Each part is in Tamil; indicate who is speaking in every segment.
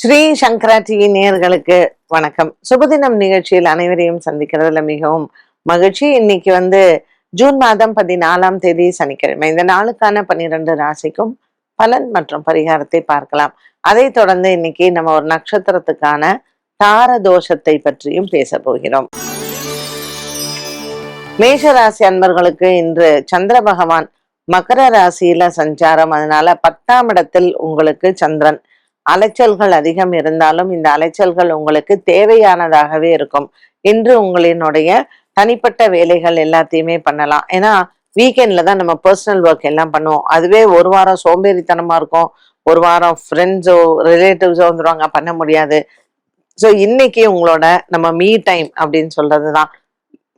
Speaker 1: ஸ்ரீ சங்கரா டிவி நேர்களுக்கு வணக்கம். சுபதினம் நிகழ்ச்சியில் அனைவரையும் சந்திக்கிறதுல மிகவும் மகிழ்ச்சி. இன்னைக்கு வந்து ஜூன் மாதம் பதினாலாம் தேதி சனிக்கிழமை. இந்த நாளுக்கான பன்னிரண்டு ராசிக்கும் பலன் மற்றும் பரிகாரத்தை பார்க்கலாம். அதை தொடர்ந்து இன்னைக்கு நம்ம ஒரு நட்சத்திரத்துக்கான தார தோஷத்தை பற்றியும் பேச போகிறோம். மேஷ ராசி அன்பர்களுக்கு இன்று சந்திர பகவான் மகர ராசியில சஞ்சாரம். அதனால பத்தாம் இடத்தில் உங்களுக்கு சந்திரன். அலைச்சல்கள் அதிகம் இருந்தாலும் இந்த அலைச்சல்கள் உங்களுக்கு தேவையானதாகவே இருக்கும். இன்று உங்களினுடைய தனிப்பட்ட வேலைகள் எல்லாத்தையுமே பண்ணலாம். ஏன்னா வீக்கெண்ட்ல தான் நம்ம பர்சனல் ஒர்க் எல்லாம் பண்ணுவோம். அதுவே ஒரு வாரம் சோம்பேறித்தனமா இருக்கும். ஒரு வாரம் ஃப்ரெண்ட்ஸோ ரிலேட்டிவ்ஸோ வந்துடுவாங்க பண்ண முடியாது. ஸோ இன்னைக்கு உங்களோட நம்ம மீ டைம் அப்படின்னு சொல்றது தான்.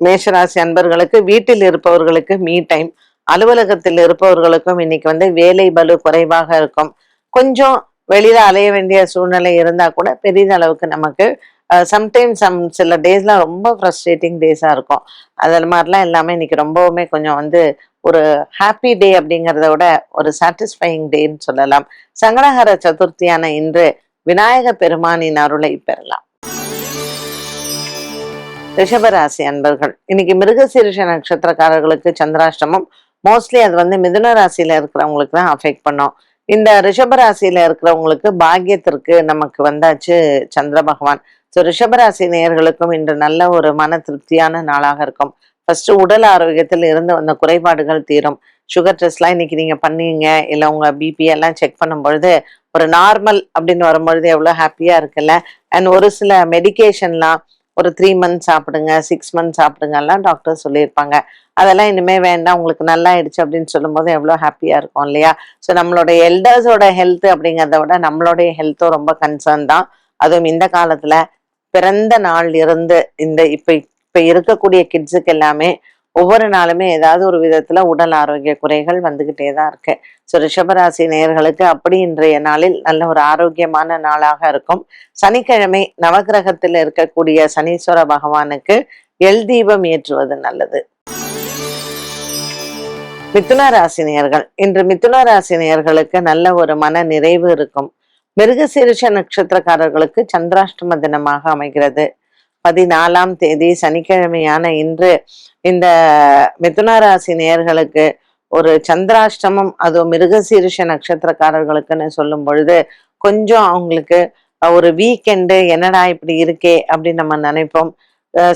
Speaker 1: மேஷராசி அன்பர்களுக்கு வீட்டில் இருப்பவர்களுக்கு மீ டைம் அலுவலகத்தில் இருப்பவர்களுக்கும் இன்னைக்கு வந்து வேலை பலு குறைவாக இருக்கும். கொஞ்சம் வெளியில அலைய வேண்டிய சூழ்நிலை இருந்தா கூட பெரிதளவுக்கு நமக்கு சம்டைம் சம் சில டேஸ்லாம் ரொம்ப ஃப்ரஸ்ட்ரேட்டிங் டேஸாக இருக்கும். அது மாதிரிலாம் எல்லாமே இன்னைக்கு ரொம்பவுமே கொஞ்சம் வந்து ஒரு ஹாப்பி டே அப்படிங்கிறத விட ஒரு சாட்டிஸ்ஃபைங் டேன்னு சொல்லலாம். சங்கடஹர சதுர்த்தியான இன்று விநாயக பெருமானின் அருளை பெறலாம். ரிஷபராசி அன்பர்கள் இன்னைக்கு மிருகசீரிஷ நட்சத்திரக்காரர்களுக்கு சந்திராஷ்டமம். மோஸ்ட்லி அது வந்து மிதுன ராசியில இருக்கிறவங்களுக்கு தான் அஃபெக்ட் பண்ணும். இந்த ரிஷபராசியில இருக்கிறவங்களுக்கு பாக்கியத்திற்கு நமக்கு வந்தாச்சு சந்திர பகவான். ஸோ ரிஷபராசி நேயர்களுக்கும் இன்று நல்ல ஒரு மன திருப்தியான நாளாக இருக்கும். ஃபர்ஸ்ட் உடல் ஆரோக்கியத்தில் இருந்து வந்த குறைபாடுகள் தீரும். சுகர் டெஸ்ட்லாம் இன்னைக்கு நீங்க பண்ணீங்க. இல்லை உங்க பிபி எல்லாம் செக் பண்ணும் பொழுது ஒரு நார்மல் அப்படின்னு வரும்பொழுது எவ்வளோ ஹாப்பியா இருக்குல்ல? அண்ட் ஒரு சில மெடிகேஷன்லாம் ஒரு த்ரீ மந்த்ஸ் சாப்பிடுங்க சிக்ஸ் மந்த்ஸ் சாப்பிடுங்க எல்லாம் டாக்டர் சொல்லியிருப்பாங்க. அதெல்லாம் இனிமே வேண்டாம் உங்களுக்கு நல்லா ஆயிடுச்சு அப்படின்னு சொல்லும்போது எவ்வளோ ஹாப்பியாக இருக்கும் இல்லையா? ஸோ நம்மளோட எல்டர்ஸோட ஹெல்த் அப்படிங்கிறத விட நம்மளுடைய ஹெல்த்தும் ரொம்ப கன்சர்ன் தான். அதுவும் இந்த காலத்தில் பிறந்த நாள் இருந்து இந்த இப்போ இப்போ இருக்கக்கூடிய கிட்ஸுக்கு எல்லாமே ஒவ்வொரு நாளுமே ஏதாவது ஒரு விதத்துல உடல் ஆரோக்கிய குறைகள் வந்துகிட்டே தான் இருக்கு. ஸோ ரிஷபராசி நேயர்களுக்கு அப்படி இன்றைய நாளில் நல்ல ஒரு ஆரோக்கியமான நாளாக இருக்கும். சனிக்கிழமை நவகிரகத்தில் இருக்கக்கூடிய சனீஸ்வர பகவானுக்கு எல் தீபம் ஏற்றுவது நல்லது. மிதுன ராசினியர்கள் இன்று மிதுன ராசினியர்களுக்கு நல்ல ஒரு மன நிறைவு இருக்கும். மிருகசீரிஷ நட்சத்திரக்காரர்களுக்கு சந்திராஷ்டம தினமாக அமைகிறது. பதினாலாம் தேதி சனிக்கிழமையான இன்று இந்த மிதுன ராசி ஒரு சந்திராஷ்டமம் அதுவும் மிருகசீரிஷ நட்சத்திரக்காரர்களுக்குன்னு சொல்லும் பொழுது கொஞ்சம் அவங்களுக்கு ஒரு வீக்கெண்டு என்னடா இப்படி இருக்கே அப்படின்னு நம்ம நினைப்போம்.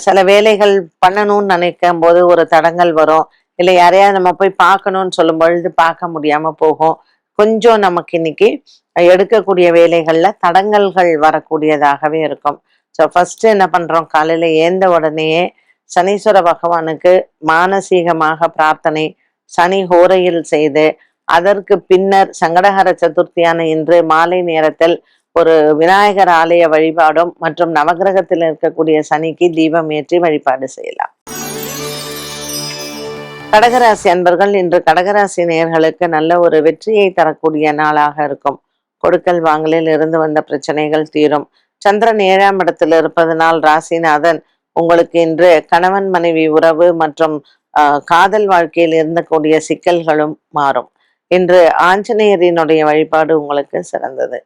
Speaker 1: சில வேலைகள் பண்ணணும்னு நினைக்கும் போது ஒரு தடங்கள் வரும். இல்லை யாரையாவது நம்ம போய் பார்க்கணும்னு சொல்லும் பொழுது பார்க்க முடியாம போகும். கொஞ்சம் நமக்கு இன்னைக்கு எடுக்கக்கூடிய வேலைகள்ல தடங்கல்கள் வரக்கூடியதாகவே இருக்கும். ஸோ ஃபஸ்ட்டு என்ன பண்றோம்? காலையில ஏந்த உடனேயே சனீஸ்வர பகவானுக்கு மானசீகமாக பிரார்த்தனை சனி ஹோரையில் செய்து அதற்கு பின்னர் சங்கடஹர சதுர்த்தியான இன்று மாலை நேரத்தில் ஒரு விநாயகர் ஆலய வழிபாடும் மற்றும் நவகிரகத்தில் இருக்கக்கூடிய சனிக்கு தீபம் ஏற்றி வழிபாடு செய்யலாம். கடகராசி அன்பர்கள் இன்று கடகராசி நேர்களுக்கு நல்ல ஒரு வெற்றியை தரக்கூடிய நாளாக இருக்கும். கொடுக்கல் வாங்கலில் இருந்து வந்த பிரச்சனைகள் தீரும். சந்திரன் ஏழாம் இடத்தில் இருப்பதனால் ராசிநாதன் உங்களுக்கு இன்று கணவன் மனைவி உறவு மற்றும் காதல் வாழ்க்கையில் இருந்தக்கூடிய சிக்கல்களும் மாறும். இன்று ஆஞ்சநேயரினுடைய வழிபாடு உங்களுக்கு சிறந்தது.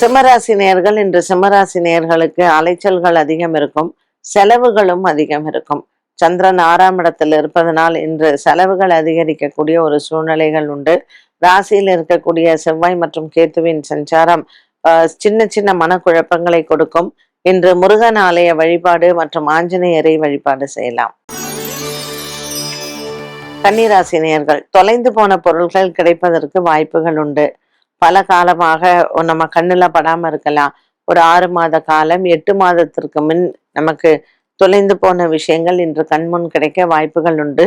Speaker 1: சிம்மராசி நேர்கள் இன்று சிம்மராசி நேர்களுக்கு அலைச்சல்கள் அதிகம் இருக்கும் செலவுகளும் அதிகம் இருக்கும். சந்திரன் ஆறாம் இடத்தில் இருப்பதனால் இன்று செலவுகள் அதிகரிக்கக்கூடிய ஒரு சூழ்நிலைகள் உண்டு. ராசியில் இருக்கக்கூடிய செவ்வாய் மற்றும் கேத்துவின் சஞ்சாரம் சின்ன சின்ன மனக்குழப்பங்களை கொடுக்கும். இன்று முருகன் ஆலய வழிபாடு மற்றும் ஆஞ்சநேயரை வழிபாடு செய்யலாம். கன்னிராசி நேயர்கள் தொலைந்து போன பொருள்கள் கிடைப்பதற்கு வாய்ப்புகள் உண்டு. பல காலமாக நம்ம கண்ணுல படாம இருக்கலாம். ஒரு ஆறு மாத காலம் எட்டு மாதத்திற்கு முன் நமக்கு தொலைந்து போன விஷயங்கள் இன்று கண்முன் கிடைக்க வாய்ப்புகள் உண்டு.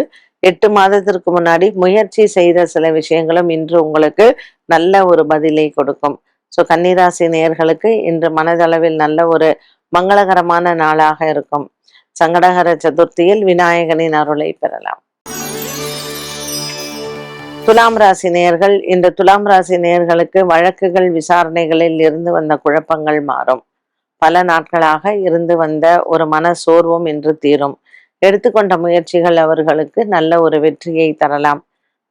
Speaker 1: எட்டு மாதத்திற்கு முன்னாடி முயற்சி செய்த சில விஷயங்களும் இன்று உங்களுக்கு நல்ல ஒரு பதிலை கொடுக்கும். ஸோ கன்னிராசி நேர்களுக்கு இன்று மனதளவில் நல்ல ஒரு மங்களகரமான நாளாக இருக்கும். சங்கடகர சதுர்த்தியில் விநாயகனின் அருளை பெறலாம். துலாம் ராசி நேயர்கள் இந்த துலாம் ராசி நேர்களுக்கு வழக்குகள் விசாரணைகளில் இருந்து வந்த குழப்பங்கள் மாறும். பல நாட்களாக இருந்து வந்த ஒரு மன சோர்வும் இன்று தீரும். எடுத்துக்கொண்ட முயற்சிகள் அவர்களுக்கு நல்ல ஒரு வெற்றியை தரலாம்.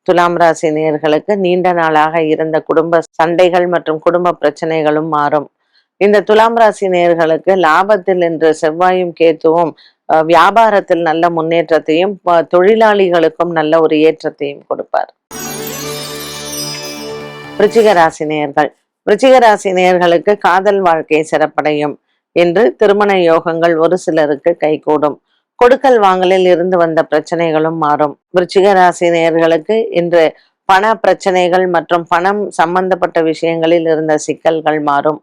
Speaker 1: துலாம் ராசி நேர்களுக்கு நீண்ட நாளாக இருந்த குடும்ப சண்டைகள் மற்றும் குடும்ப பிரச்சனைகளும் மாறும். இந்த துலாம் ராசி நேர்களுக்கு லாபத்தில் இன்று செவ்வாயும் கேத்துவும் வியாபாரத்தில் நல்ல முன்னேற்றத்தையும் தொழிலாளிகளுக்கும் நல்ல ஒரு ஏற்றத்தையும் கொடுப்பார். விருச்சிக ராசி நேர்கள் விருச்சிக ராசி காதல் வாழ்க்கை சிறப்படையும் என்று திருமண யோகங்கள் ஒரு சிலருக்கு கைகூடும். கொடுக்கல் வாங்கலில் இருந்து வந்த பிரச்சனைகளும் மாறும். விருச்சிக ராசி நேர்களுக்கு இன்று பண பிரச்சனைகள் மற்றும் பணம் சம்பந்தப்பட்ட விஷயங்களில் இருந்த சிக்கல்கள் மாறும்.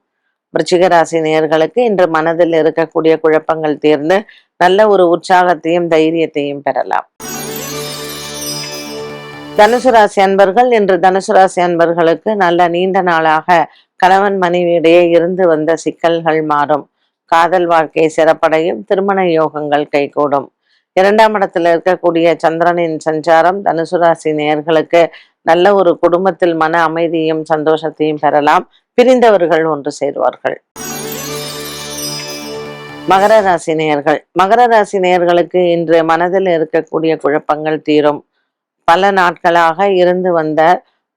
Speaker 1: விருச்சிக ராசி நேர்களுக்கு இன்று மனதில் இருக்கக்கூடிய குழப்பங்கள் தீர்ந்து நல்ல ஒரு உற்சாகத்தையும் தைரியத்தையும் பெறலாம். தனுசு ராசி அன்பர்கள் இன்று தனுசு ராசி அன்பர்களுக்கு நல்ல நீண்ட நாளாக கணவன் மனைவியிடையே இருந்து வந்த சிக்கல்கள் மாறும். காதல் வாழ்க்கை சிறப்படையும் திருமண யோகங்கள் கைகூடும். இரண்டாம் இடத்துல இருக்கக்கூடிய சந்திரனின் சஞ்சாரம் தனுசு ராசி நேயர்களுக்கு நல்ல ஒரு குடும்பத்தில் மன அமைதியும் சந்தோஷத்தையும் பெறலாம். பிரிந்தவர்கள் ஒன்று சேருவார்கள். மகர ராசி நேயர்கள். மகர ராசி நேயர்களுக்கு இன்று மனதில் இருக்கக்கூடிய குழப்பங்கள் தீரும். பல நாட்களாக இருந்து வந்த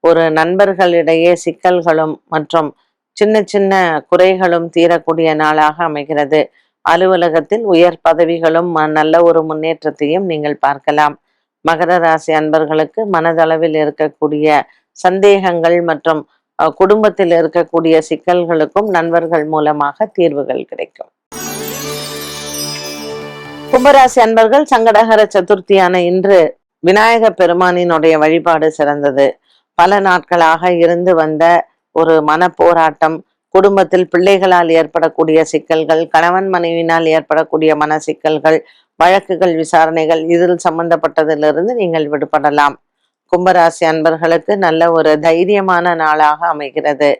Speaker 1: ஒரு நண்பர்களிடையே சிக்கல்களும் மற்றும் சின்ன சின்ன குறைகளும் தீரக்கூடிய நாளாக அமைகிறது. அலுவலகத்தில் உயர் பதவிகளும் நல்ல ஒரு முன்னேற்றத்தையும் நீங்கள் பார்க்கலாம். மகர ராசி அன்பர்களுக்கு மனதளவில் இருக்கக்கூடிய சந்தேகங்கள் மற்றும் குடும்பத்தில் இருக்கக்கூடிய சிக்கல்களுக்கும் நண்பர்கள் மூலமாக தீர்வுகள் கிடைக்கும். கும்பராசி அன்பர்கள் சங்கடகர சதுர்த்தியான இன்று விநாயக பெருமானினுடைய வழிபாடு சிறந்தது. பல நாட்களாக இருந்து வந்த ஒரு மன போராட்டம் குடும்பத்தில் பிள்ளைகளால் ஏற்படக்கூடிய சிக்கல்கள் கணவன் மனைவினால் ஏற்படக்கூடிய மன சிக்கல்கள் வழக்குகள் விசாரணைகள் இதில் சம்பந்தப்பட்டதிலிருந்து நீங்கள் விடுபடலாம். கும்பராசி அன்பர்களுக்கு நல்ல ஒரு தைரியமான நாளாக அமைகிறது.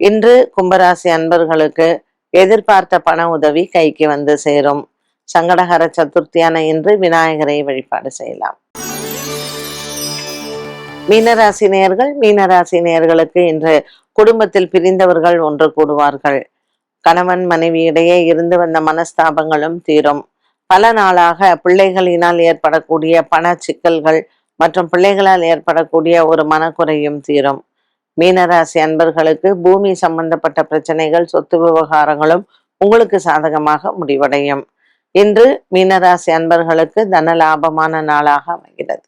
Speaker 1: இன்று கும்பராசி அன்பர்களுக்கு எதிர்பார்த்த பண உதவி கைக்கு வந்து சேரும். சங்கடகர சதுர்த்தியான இன்று விநாயகரை வழிபாடு செய்யலாம். மீனராசி நேர்கள் மீனராசி நேர்களுக்கு இன்று குடும்பத்தில் பிரிந்தவர்கள் ஒன்று கூடுவார்கள். கணவன் மனைவியிடையே இருந்து வந்த மனஸ்தாபங்களும் தீரும். பல நாளாக பிள்ளைகளினால் ஏற்படக்கூடிய பண சிக்கல்கள் மற்றும் பிள்ளைகளால் ஏற்படக்கூடிய ஒரு மனக்குறையும் தீரும். மீனராசி அன்பர்களுக்கு பூமி சம்பந்தப்பட்ட பிரச்சனைகள் சொத்து விவகாரங்களும் உங்களுக்கு சாதகமாக முடிவடையும். இன்று மீனராசி அன்பர்களுக்கு தன லாபமான நாளாக அமைகிறது.